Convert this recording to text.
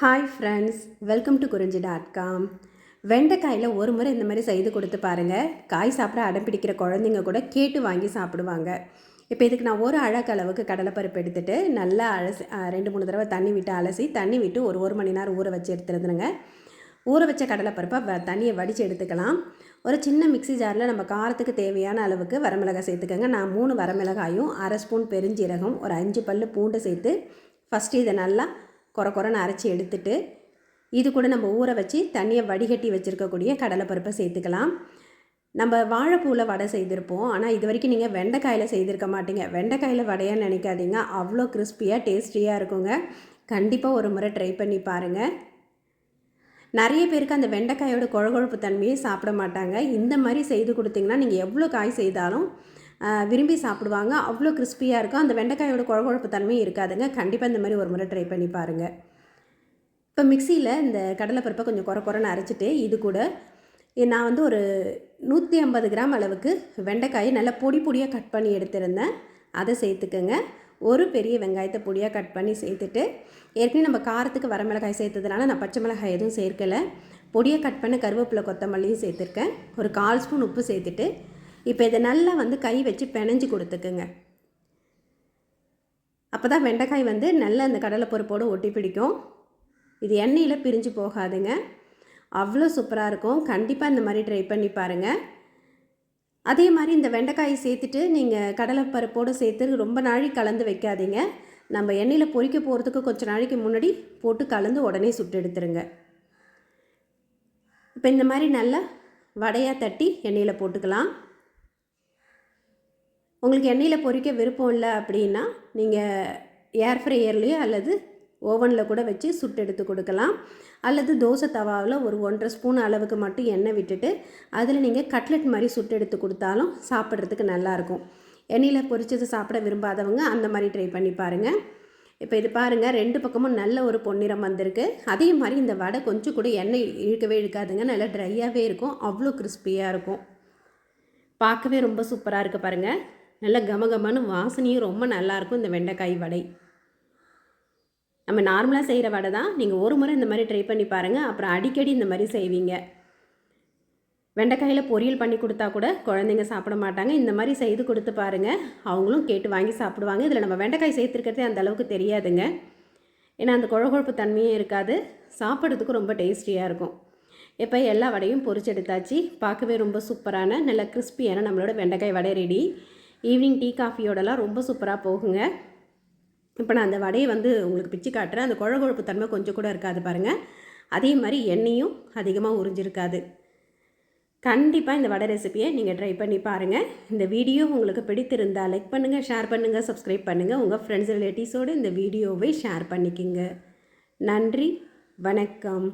Hi friends welcome to Kurinji dot com வெண்டைக்காயில் ஒரு முறை இந்த மாதிரி செய்து கொடுத்து பாருங்கள் காய் சாப்பிட அடம் பிடிக்கிற குழந்தைங்க கூட கேட்டு வாங்கி சாப்பிடுவாங்க. இப்போ இதுக்கு நான் ஒரு அழகு அளவுக்கு கடலைப்பருப்பு எடுத்துகிட்டு நல்லா அலசி ரெண்டு மூணு தடவை தண்ணி விட்டு அலசி தண்ணி விட்டு ஒரு ஒரு மணி நேரம் ஊற வச்சு எடுத்துருந்துருங்க. ஊற வச்ச கடலைப்பருப்பை வ தண்ணியை வடித்து எடுத்துக்கலாம். ஒரு சின்ன மிக்ஸி ஜாரில் நம்ம காரத்துக்கு தேவையான அளவுக்கு வரமிளகாய் சேர்த்துக்கோங்க. நான் மூணு வரமிளகாயும் அரை ஸ்பூன் பெருஞ்சீரகம் ஒரு அஞ்சு பல்லு பூண்டு சேர்த்து ஃபஸ்ட்டு இதை நல்லா கொர கொரன்னு அரைச்சி எடுத்துட்டு இது கூட நம்ம ஊற வச்சு தண்ணியை வடிகட்டி வச்சுருக்கக்கூடிய கடலைப்பருப்பை சேர்த்துக்கலாம். நம்ம வாழைப்பூவில் வடை செய்திருப்போம். ஆனால் இது வரைக்கும் நீங்கள் வெண்டைக்காயில் செய்திருக்க மாட்டீங்க. வெண்டைக்காயில் வடையான்னு நினைக்காதீங்க. அவ்வளோ கிறிஸ்பியாக டேஸ்டியாக இருக்குங்க. கண்டிப்பாக ஒரு முறை ட்ரை பண்ணி பாருங்கள் நிறைய பேருக்கு அந்த வெண்டைக்காயோட கொழகொழப்பு தன்மையை சாப்பிட மாட்டாங்க. இந்த மாதிரி செய்து கொடுத்தீங்கன்னா நீங்கள் எவ்வளோ காய் செய்தாலும் விரும்பி சாப்பிடுவாங்க. அவ்வளோ கிறிஸ்பியாக இருக்கும். அந்த வெண்டைக்காயோட குழகுழப்பு தன்மையும் இருக்காதுங்க. கண்டிப்பாக இந்த மாதிரி ஒரு முறை ட்ரை பண்ணி பாருங்கள் இப்போ மிக்சியில் இந்த கடலைப்பருப்பை கொஞ்சம் குறை குறைன்னு அரைச்சிட்டு இது கூட நான் வந்து ஒரு நூற்றி ஐம்பது கிராம் அளவுக்கு வெண்டைக்காயை நல்லா பொடி பொடியாக கட் பண்ணி எடுத்திருந்தேன். அதை சேர்த்துக்கோங்க. ஒரு பெரிய வெங்காயத்தை பொடியாக கட் பண்ணி சேர்த்துட்டு ஏற்கனவே நம்ம காரத்துக்கு வரமிளகாய் சேர்த்ததுனால நான் பச்சை மிளகாய் எதுவும் சேர்க்கலை. பொடியாக கட் பண்ண கருவேப்பிலை கொத்தமல்லியும் சேர்த்துருக்கேன். ஒரு கால் ஸ்பூன் உப்பு சேர்த்துட்டு இப்போ இதை நல்லா வந்து கை வச்சு பிணைஞ்சு கொடுத்துக்குங்க. அப்போ தான் வெண்டைக்காய் வந்து நல்லா அந்த கடலைப்பருப்போடு ஒட்டி பிடிக்கும். இது எண்ணெயில் பிரிஞ்சு போகாதுங்க. அவ்வளோ சூப்பராக இருக்கும். கண்டிப்பாக இந்த மாதிரி ட்ரை பண்ணி பாருங்கள் அதே மாதிரி இந்த வெண்டைக்காயை சேர்த்துட்டு நீங்கள் கடலைப்பருப்போடு சேர்த்து ரொம்ப நாளைக்கு கலந்து வைக்காதீங்க. நம்ம எண்ணெயில் பொறிக்க போகிறதுக்கு கொஞ்சம் நாளைக்கு முன்னாடி போட்டு கலந்து உடனே சுட்டு எடுத்துருங்க. இப்போ இந்த மாதிரி நல்லா வடையாக தட்டி எண்ணெயில் போட்டுக்கலாம். உங்களுக்கு எண்ணெயில் பொரிக்க விருப்பம் இல்லை அப்படின்னா நீங்கள் ஏர் ஃப்ரையர்லேயோ அல்லது ஓவனில் கூட வச்சு சுட்டு எடுத்து கொடுக்கலாம். அல்லது தோசை தவாவில் ஒரு ஒன்றரை ஸ்பூன் அளவுக்கு மட்டும் எண்ணெய் விட்டுட்டு அதில் நீங்கள் கட்லெட் மாதிரி சுட்டு எடுத்து கொடுத்தாலும் சாப்பிட்றதுக்கு நல்லாயிருக்கும் எண்ணெயில் பொரிச்சது சாப்பிட விரும்பாதவங்க அந்த மாதிரி ட்ரை பண்ணி பாருங்கள் இப்போ இது பாருங்கள் ரெண்டு பக்கமும் நல்ல ஒரு பொன்னிறம் வந்திருக்கு. அதே மாதிரி இந்த வடை கொஞ்சம் கூட எண்ணெய் இழுக்கவே இழுக்காதுங்க நல்லா ட்ரையாகவே இருக்கும் அவ்வளோ கிறிஸ்பியாக இருக்கும். பார்க்கவே ரொம்ப சூப்பராக இருக்குது பாருங்கள் நல்ல கமகமன்னு வாசனையும் ரொம்ப நல்லாயிருக்கும் இந்த வெண்டைக்காய் வடை. நம்ம நார்மலாக செய்கிற வடை தான். நீங்கள் ஒரு முறை இந்த மாதிரி ட்ரை பண்ணி பாருங்கள் அப்புறம் அடிக்கடி இந்த மாதிரி செய்வீங்க. வெண்டைக்காயில் பொரியல் பண்ணி கொடுத்தா கூட குழந்தைங்க சாப்பிட மாட்டாங்க. இந்த மாதிரி செய்து கொடுத்து பாருங்கள் அவங்களும் கேட்டு வாங்கி சாப்பிடுவாங்க. இதில் நம்ம வெண்டைக்காய் சேர்த்துருக்கிறதே அந்த அளவுக்கு தெரியாதுங்க. ஏன்னா அந்த குழகுழப்பு தன்மையும் இருக்காது. சாப்பிட்றதுக்கு ரொம்ப டேஸ்டியாக இருக்கும். இப்போ எல்லா வடையும் பொரிச்சு எடுத்தாச்சு. பார்க்கவே ரொம்ப சூப்பரான நல்ல கிறிஸ்பியான நம்மளோட வெண்டைக்காய் வடை ரெடி. ஈவினிங் டீ காஃபியோடலாம் ரொம்ப சூப்பராக போகுங்க. இப்போ நான் அந்த வடையை வந்து உங்களுக்கு பிச்சு காட்டுறேன். அந்த குழகுழப்பு தன்மை கொஞ்சம் கூட இருக்காது பாருங்கள் அதே மாதிரி எண்ணெயும் அதிகமாக உறிஞ்சிருக்காது. கண்டிப்பாக இந்த வடை ரெசிபியை நீங்கள் ட்ரை பண்ணி பாருங்கள் இந்த வீடியோ உங்களுக்கு பிடித்திருந்தால் லைக் பண்ணுங்கள் ஷேர் பண்ணுங்கள் சப்ஸ்கிரைப் பண்ணுங்கள் உங்கள் ஃப்ரெண்ட்ஸ் ரிலேட்டிவ்ஸோடு இந்த வீடியோவை ஷேர் பண்ணிக்கிங்க. நன்றி வணக்கம்.